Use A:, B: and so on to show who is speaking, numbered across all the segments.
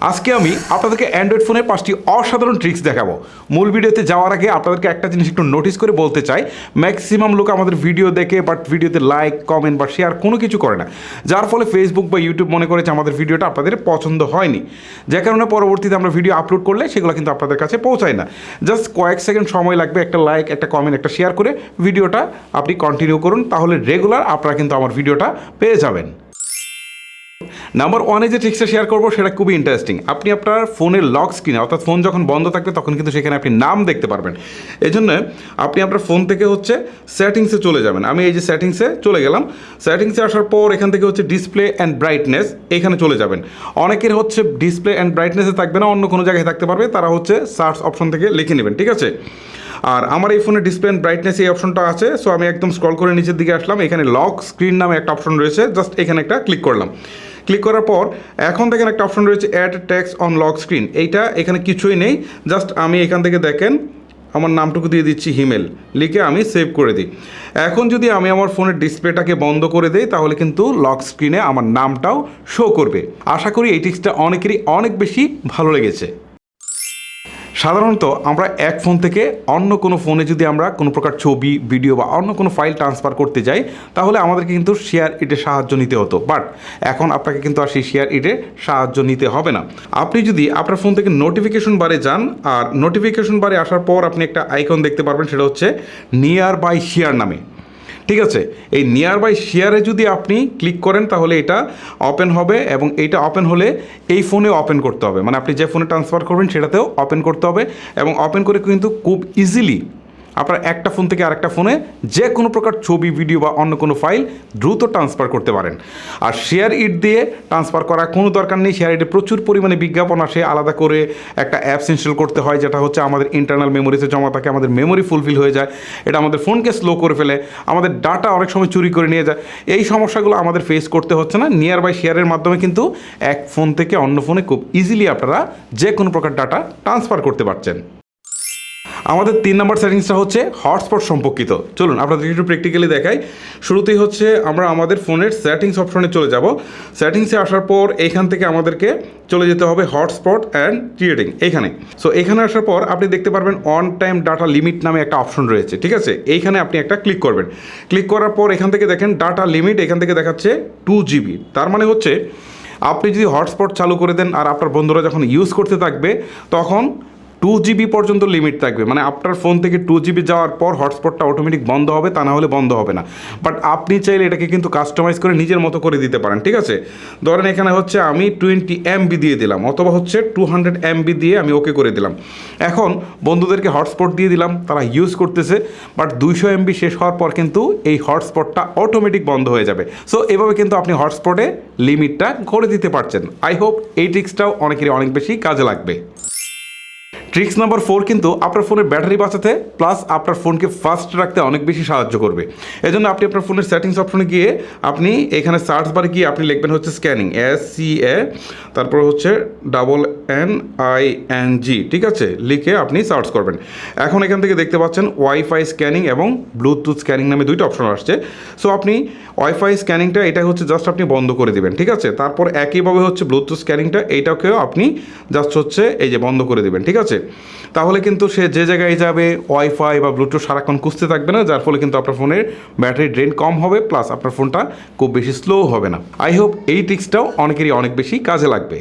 A: আজকে আমি আপনাদেরকে অ্যান্ড্রয়েড ফোনের পাঁচটি অসাধারণ ট্রিক্স দেখাবো। মূল ভিডিওতে যাওয়ার আগে আপনাদেরকে একটা জিনিস একটু নোটিস করে বলতে চাই। ম্যাক্সিমাম লোক আমাদের ভিডিও দেখে বাট ভিডিওতে লাইক কমেন্ট বা শেয়ার কোনো কিছু করে না। যার ফলে ফেসবুক বা ইউটিউব মনে করেছে আমাদের ভিডিওটা আপনাদের পছন্দ হয়নি। যে কারণে পরবর্তীতে আমরা ভিডিও আপলোড করলে সেগুলো কিন্তু আপনাদের কাছে পৌঁছায় না। জাস্ট কয়েক সেকেন্ড সময় লাগবে, একটা লাইক একটা কমেন্ট একটা শেয়ার করে ভিডিওটা আপনি কন্টিনিউ করুন। তাহলে রেগুলার আপনারা কিন্তু আমার ভিডিওটা পেয়ে যাবেন। নাম্বার ওয়ানে যে ট্রিক্সটা শেয়ার করব, সেটা খুবই ইন্টারেস্টিং আপনি আপনার ফোনের লক স্ক্রিনে অর্থাৎ ফোন যখন বন্ধ থাকবে, তখন কিন্তু সেখানে আপনি নাম দেখতে পারবেন। এই জন্য আপনি আপনার ফোন থেকে হচ্ছে সেটিংসে চলে যাবেন। আমি এই যে সেটিংসে চলে গেলাম। সেটিংসে আসার পর এখান থেকে হচ্ছে ডিসপ্লে অ্যান্ড ব্রাইটনেস এখানে চলে যাবেন। অনেকের হচ্ছে ডিসপ্লে অ্যান্ড ব্রাইটনেসে থাকবে না, অন্য কোনো জায়গায় থাকতে পারবে। তারা হচ্ছে সার্চ অপশন থেকে লিখে নেবেন, ঠিক আছে? আর আমার এই ফোনে ডিসপ্লে অ্যান্ড ব্রাইটনেস এই অপশনটা আছে সো আমি একদম স্ক্রল করে নিচের দিকে আসলাম। এখানে লক স্ক্রিন নামে একটা অপশন রয়েছে জাস্ট এখানে একটা ক্লিক করলাম। ক্লিক করার পর এখন দেখেন একটা অপশন রয়েছে add tax on lock screen এইটা এখানে কিছুই নেই। জাস্ট আমি এখান থেকে দেখেন, আমার নামটুকু দিয়ে দিচ্ছি হিমেল। লিখে আমি সেভ করে দিই। এখন যদি আমি আমার ফোনের ডিসপ্লেটাকে বন্ধ করে দিই, তাহলে কিন্তু লক স্ক্রিনে আমার নামটাও শো করবে। আশা করি এই টিক্সটা অনেকেরই অনেক বেশি ভালো লেগেছে। সাধারণত আমরা এক ফোন থেকে অন্য কোনো ফোনে যদি আমরা কোনো প্রকার ছবি, ভিডিও বা অন্য কোনো ফাইল ট্রান্সফার করতে যাই, তাহলে আমাদেরকে কিন্তু শেয়ার ইটে সাহায্য নিতে হতো। বাট এখন আপনাকে কিন্তু আর সেই শেয়ার ইটে সাহায্য নিতে হবে না। আপনি যদি আপনার ফোন থেকে নোটিফিকেশন বারে যান, আর নোটিফিকেশন বারে আসার পর আপনি একটা আইকন দেখতে পারবেন, সেটা হচ্ছে নিয়ার বাই শেয়ার নামে। ঠিক আছে? এই নিয়ার বাই শেয়ারে যদি আপনি ক্লিক করেন, তাহলে এটা ওপেন হবে এবং এইটা ওপেন হলে এই ফোনে ওপেন করতে হবে। মানে আপনি যে ফোনে ট্রান্সফার করবেন, সেটাতেও ওপেন করতে হবে এবং ওপেন করে কিন্তু খুব ইজিলি আপনার একটা ফোন থেকে আরেকটা ফোনে যে কোনো প্রকার ছবি, ভিডিও বা অন্য কোনো ফাইল দ্রুত ট্রান্সফার করতে পারেন। আর শেয়ার ইট দিয়ে ট্রান্সফার করা কোনো দরকার নেই। শেয়ার ইটে প্রচুর পরিমাণে বিজ্ঞাপন আসে। আলাদা করে একটা অ্যাপস ইনস্টল করতে হয়, যেটা হচ্ছে আমাদের ইন্টারনাল মেমোরিতে জমা থাকে, আমাদের মেমোরি ফুলফিল হয়ে যায়। এটা আমাদের ফোনকে স্লো করে ফেলে, আমাদের ডাটা অনেক সময় চুরি করে নিয়ে যায়। এই সমস্যাগুলো আমাদের ফেস করতে হচ্ছে না। নিয়ার বাই শেয়ারের মাধ্যমে কিন্তু এক ফোন থেকে অন্য ফোনে খুব ইজিলি আপনারা যে কোনো প্রকার ডাটা ট্রান্সফার করতে পারছেন। আমাদের তিন নম্বর সেটিংসটা হচ্ছে হটস্পট সম্পর্কিত। চলুন, আপনাদের একটু প্র্যাকটিক্যালি দেখাই। শুরুতেই হচ্ছে আমরা আমাদের ফোনের সেটিংস অপশনে চলে যাব। সেটিংসে আসার পর এইখান থেকে আমাদেরকে চলে যেতে হবে হটস্পট অ্যান্ড ক্রিয়েটিং এখানে। সো এখানে আসার পর আপনি দেখতে পারবেন অন টাইম ডাটা লিমিট নামে একটা অপশন রয়েছে, ঠিক আছে? এইখানে আপনি একটা ক্লিক করবেন। ক্লিক করার পর এখান থেকে দেখেন ডাটা লিমিট এখান থেকে দেখাচ্ছে টু জিবি তার মানে হচ্ছে, আপনি যদি হটস্পট চালু করে দেন আর আপনার বন্ধুরা যখন ইউজ করতে থাকবে, তখন টু জিবি পর্যন্ত লিমিট থাকবে। মানে আপনার ফোন থেকে টু জিবি যাওয়ার পর হটস্পটটা অটোমেটিক বন্ধ হবে, তা না হলে বন্ধ হবে না। বাট আপনি চাইলে এটাকে কিন্তু কাস্টমাইজ করে নিজের মতো করে দিতে পারেন, ঠিক আছে? ধরেন এখানে হচ্ছে আমি টোয়েন্টি এমবি দিয়ে দিলাম, অথবা হচ্ছে টু হান্ড্রেড এমবি দিয়ে আমি ওকে করে দিলাম। এখন বন্ধুদেরকে হটস্পট দিয়ে দিলাম, তারা ইউজ করতেছে বাট দুইশো এমবি শেষ হওয়ার পর কিন্তু এই হটস্পটটা অটোমেটিক বন্ধ হয়ে যাবে। সো এভাবে কিন্তু আপনি হটস্পটে লিমিটটা করে দিতে পারছেন। আই হোপ এই ট্রিক্সটাও অনেকেরই অনেক বেশি কাজে লাগবে। ট্রিক্স নাম্বার ফোর কিন্তু আপনার ফোনের ব্যাটারি বাঁচাতে প্লাস আপনার ফোনকে ফাস্ট রাখতে অনেক বেশি সাহায্য করবে। এজন্য আপনি আপনার ফোনের সেটিংস অপশনে গিয়ে আপনি এখানে সার্চ বারে গিয়ে আপনি লিখবেন হচ্ছে স্ক্যানিং এস সি এ তারপর হচ্ছে double N I N G ঠিক আছে? লিখে আপনি সার্চ করবেন। এখন এখান থেকে দেখতে পাচ্ছেন ওয়াইফাই স্ক্যানিং এবং ব্লুটুথ স্ক্যানিং নামে দুইটা অপশন আসছে। সো আপনি ওয়াইফাই স্ক্যানিংটা এটা হচ্ছে জাস্ট আপনি বন্ধ করে দেবেন, ঠিক আছে? তারপর একইভাবে হচ্ছে ব্লুটুথ স্ক্যানিংটা এইটাকেও আপনি জাস্ট হচ্ছে এই যে বন্ধ করে দেবেন, ঠিক আছে? তাহলে কিন্তু সে যে জায়গায় যাবে ওয়াইফাই বা ব্লুটুথ সারাক্ষণ খুঁজতে থাকবে না, যার ফলে কিন্তু আপনার ফোনের ব্যাটারি ড্রেন কম হবে প্লাস আপনার ফোনটা খুব বেশি স্লো হবে না। আই হোপ এই টিক্সটাও অনেকেরই অনেক বেশি কাজে লাগবে।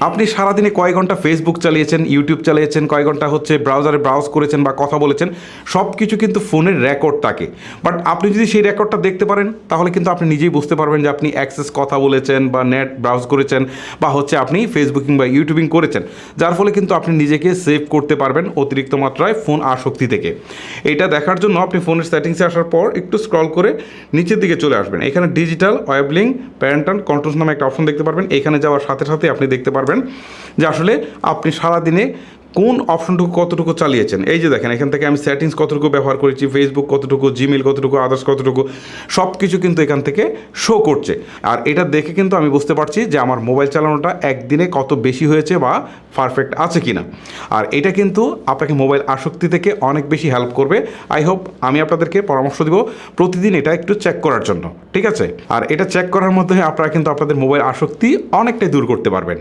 A: আপনি সারাদিনে কয় ঘণ্টা ফেসবুক চালিয়েছেন ইউটিউব চালিয়েছেন, কয় ঘণ্টা হচ্ছে ব্রাউজারে ব্রাউজ করেছেন বা কথা বলেছেন সব কিছু কিন্তু ফোনের রেকর্ড থাকে বাট আপনি যদি সেই রেকর্ডটা দেখতে পারেন, তাহলে কিন্তু আপনি নিজেই বুঝতে পারবেন যে আপনি অ্যাক্সেস কথা বলেছেন বা নেট ব্রাউজ করেছেন বা হচ্ছে আপনি ফেসবুকিং বা ইউটিউবিং করেছেন। যার ফলে কিন্তু আপনি নিজেকে সেভ করতে পারবেন অতিরিক্ত মাত্রায় ফোন আসক্তি থেকে। এটা দেখার জন্য আপনি ফোনের সেটিংসে আসার পর একটু স্ক্রল করে নিচের দিকে চলে আসবেন। এখানে ডিজিটাল ওয়েবলিং প্যারেন্টাল কন্ট্রোলস নামে একটা অপশন দেখতে পারবেন। এখানে যাওয়ার সাথে সাথে আপনি দেখতে পারবেন যে আসলে আপনি সারাদিনে কোন অপশনটুকু কতটুকু চালিয়েছেন? এই যে দেখেন, এখান থেকে আমি সেটিংস কতটুকু ব্যবহার করেছি ফেসবুক কতটুকু জিমেল কতটুকু আদার্স কতটুকু সব কিছু কিন্তু এখান থেকে শো করছে। আর এটা দেখে কিন্তু আমি বুঝতে পারছি যে আমার মোবাইল চালানোটা একদিনে কত বেশি হয়েছে বা পারফেক্ট আছে কি না আর এটা কিন্তু আপনাকে মোবাইল আসক্তি থেকে অনেক বেশি হেল্প করবে। আই হোপ আমি আপনাদেরকে পরামর্শ দিব প্রতিদিন এটা একটু চেক করার জন্য, ঠিক আছে? আর এটা চেক করার মাধ্যমে আপনারা কিন্তু আপনাদের মোবাইল আসক্তি অনেকটাই দূর করতে পারবেন।